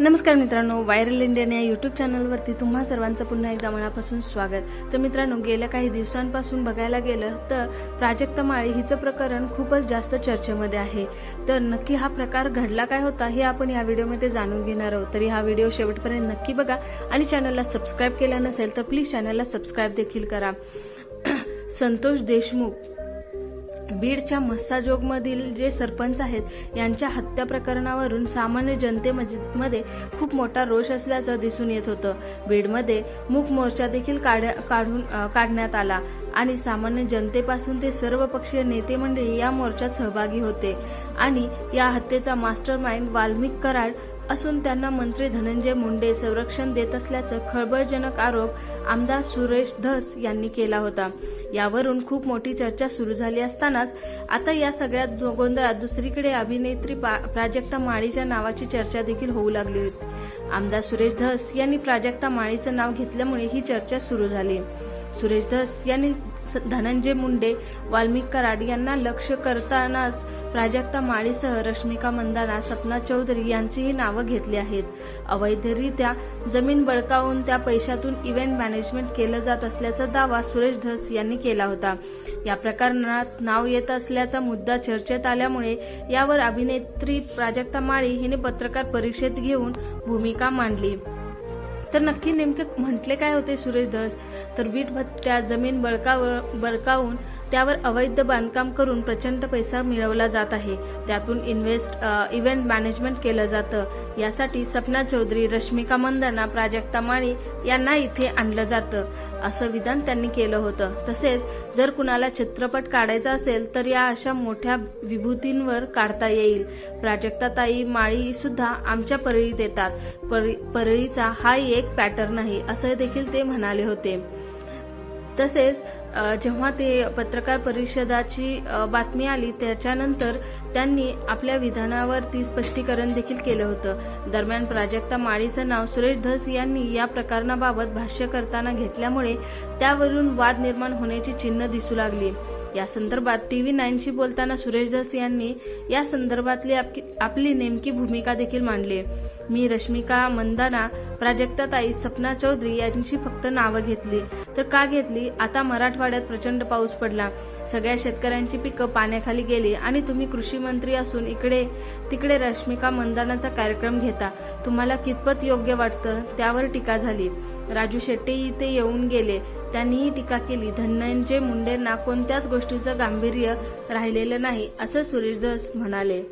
नमस्कार मित्रांनो viral Indian या यूट्यूब चॅनलवरती तुम्हा सर्वांचं पुन्हा एकदा मनापासून स्वागत. तर मित्रांनो गेल्या काही दिवसांपासून बघायला गेलं तर प्राजक्ता माळी हिचं प्रकरण खूपच जास्त चर्चेमध्ये आहे. तर नक्की हा प्रकार घडला काय होता हे आपण या व्हिडिओमध्ये जाणून घेणार आहोत. तरी हा व्हिडिओ शेवटपर्यंत नक्की बघा आणि चॅनलला सबस्क्राईब केला नसेल तर प्लीज चॅनलला सबस्क्राईब देखील करा. संतोष देशमुख बीडच्या मस्साजोगमधील जे सरपंच आहेत यांच्या हत्या प्रकरणावरून सामान्य जनतेमध्ये खूप मोठा रोष असल्याचं दिसून येत होतं. बीडमध्ये मूक मोर्चा देखील काढून काढण्यात आला आणि सामान्य जनतेपासून ते सर्व पक्षीय नेते मंडळी या मोर्चात सहभागी होते. आणि या हत्येचा मास्टर माइंड वाल्मिक कराड असून त्यांना मंत्री धनंजय मुंडे संरक्षण देत असल्याचं खळबळजनक आरोप आमदार सुरेश धस यांनी केला होता. यावरून खूप मोठी चर्चा सुरू झाली असतानाच आता या सगळ्या गोंधळात दुसरीकडे अभिनेत्री पा- प्राजक्ता माळीच्या नावाची चर्चा देखील होऊ लागली होती. आमदार सुरेश धस यांनी प्राजक्ता माळीचं नाव घेतल्यामुळे ही चर्चा सुरू झाली. सुरेश धस यांनी स- धनंजय मुंडे वाल्मिक कराड यांना लक्ष करतानाच प्राजक्ता माळीसह रश्मिका मंदाना सपना चौधरी यांचीही नावं घेतली आहेत. अवैधरित्या जमीन बळकावून त्या पैशातून इव्हेंट मॅनेजमेंट केलं जात असल्याचा दावा सुरेश धस यांनी केला होता. या प्रकरणात नाव येत असल्याचा मुद्दा चर्चेत आल्यामुळे यावर अभिनेत्री प्राजक्ता माळी हिने पत्रकार परिषद घेऊन भूमिका मांडली. तर नक्की नेमके म्हटले काय होते सुरेश धस? तर वीट भत्त्या जमीन बळकाव बळकावून त्यावर अवैध बांधकाम करून प्रचंड पैसा मिळवला जात आहे. त्यातून इन्व्हेस्ट इव्हेंट मॅनेजमेंट केलं जातं. यासाठी सपना चौधरी रश्मिका मंदना प्राजक्ता माळी यांना इथे आणलं जातं. असं विधान त्यांनी केलं होतं. तसेच जर कुणाला चित्रपट काढायचा असेल तर या अशा मोठ्या विभूतींवर काढता येईल. प्राजक्ता ताई माळी सुद्धा आमच्या परळीत येतात परळीचा हा एक पॅटर्न आहे असं देखील ते म्हणाले होते. तसेच जेव्हा ते पत्रकार परिषदाची बातमी आली त्याच्यानंतर त्यांनी आपल्या विधानावरती स्पष्टीकरण देखील केलं होतं. दरम्यान प्राजक्ता माळीचं नाव सुरेश धस यांनी या प्रकरणाबाबत भाष्य करताना घेतल्यामुळे त्यावरून वाद निर्माण होण्याची चिन्ह दिसू लागली. या संदर्भात टी व्ही नाईनशी बोलताना सुरेश धस यांनी या संदर्भातली आपकी- आपली नेमकी भूमिका देखील मांडली. मी रश्मिका मंदाना प्राजक्ताताई सपना चौधरी यांची फक्त नावं घेतली. तर का घेतली? आता मराठी मराठवाड्यात प्रचंड पाऊस पडला. सगळ्या शेतकऱ्यांची पिकं पाण्याखाली गेली आणि तुम्ही कृषी मंत्री असून इकडे तिकडे रश्मिका मंदानाचा कार्यक्रम घेता. तुम्हाला कितपत योग्य वाटतं? त्यावर टीका झाली. राजू शेट्टी इथे येऊन गेले. त्यांनीही टीका केली. धनंजय मुंडेंना कोणत्याच गोष्टीचं गांभीर्य राहिलेलं नाही असं सुरेश धस म्हणाले.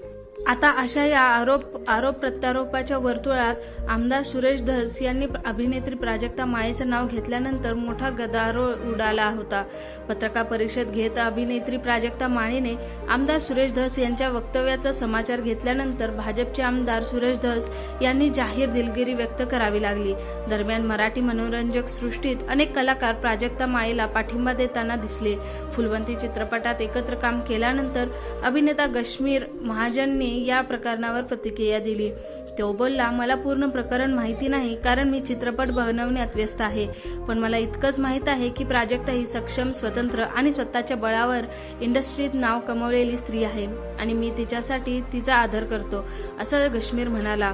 आता अशा या आरोप आरोप प्रत्यारोपाच्या वर्तुळात आमदार सुरेश धस यांनी अभिनेत्री प्राजक्ता माळेचं नाव घेतल्यानंतर मोठा गदारोळ उडाला होता. पत्रकार परिषद घेत अभिनेत्री प्राजक्ता माळेने आमदार सुरेश धस यांच्या वक्तव्याचा समाचार घेतल्यानंतर भाजपचे आमदार सुरेश धस यांनी जाहीर दिलगिरी व्यक्त करावी लागली. दरम्यान मराठी मनोरंजक सृष्टीत अनेक कलाकार प्राजक्ता माळेला पाठिंबा देताना दिसले. फुलवंती चित्रपटात एकत्र काम केल्यानंतर अभिनेता गश्मीर महाजनने या प्रकरणावर प्रतिक्रिया दिली. तो बोलला मला पूर्ण प्रकरण माहिती नाही कारण मी चित्रपट बनवण्यात व्यस्त आहे. पण मला इतकंच माहीत आहे की प्राजक्ता ही सक्षम स्वतंत्र आणि स्वतःच्या बळावर इंडस्ट्रीत नाव कमवलेली स्त्री आहे आणि मी तिच्यासाठी तिचा आदर करतो असं गश्मीर म्हणाला.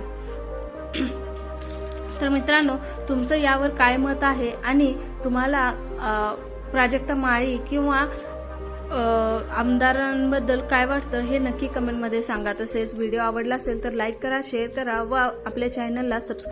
तर मित्रांनो तुमचं यावर काय मत आहे? आणि तुम्हाला प्राजक्ता माळी किंवा आमदारांबद्दल काय वाटतं हे नक्की कमेंटमध्ये सांगा. तसेच व्हिडिओ आवडला असेल तर लाईक करा शेअर करा व आपल्या चॅनलला सबस्क्राईब